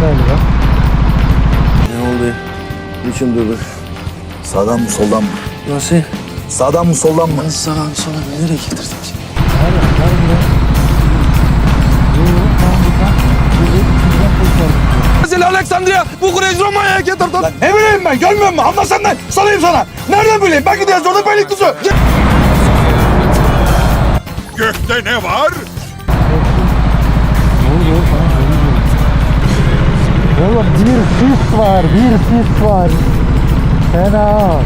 galiba. Ne oldu? Niçin durduk? Sağdan mı soldan mı? Nasıl? Sağdan mı soldan mı? Nasıl sağdan sola nereye getirdin? Nerede? Nerede? Var. Mesela Alexandria Bukarest Roma'ya getirdim. Ne bileyim ben görmüyor musun? Anlasan da salayım sana. Nereden bileyim? Ben gidiyoruz orada Beylikdüzü. Gökte ne var? Oğlum bir sis var, bir sis var. Fena.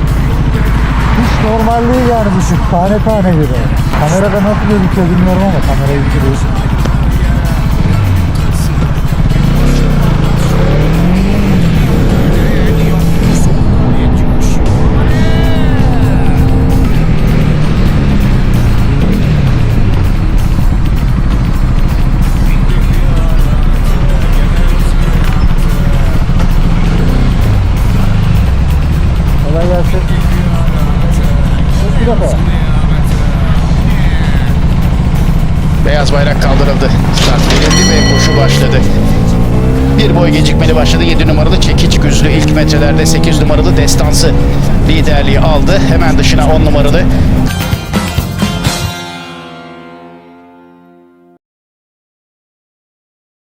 Hiç normal değil yani bu. Tane tane gibi. Kamerada nasıl gözüküyor bilmiyorum ama kamerayı bitiriyorsun. Defa. Beyaz bayrak kaldırıldı. Start verildi ve koşu başladı. Bir boy gecikmeli başladı. 7 numaralı çekiç güzlü ilk metrelerde 8 numaralı destansı liderliği aldı. Hemen dışına 10 numaralı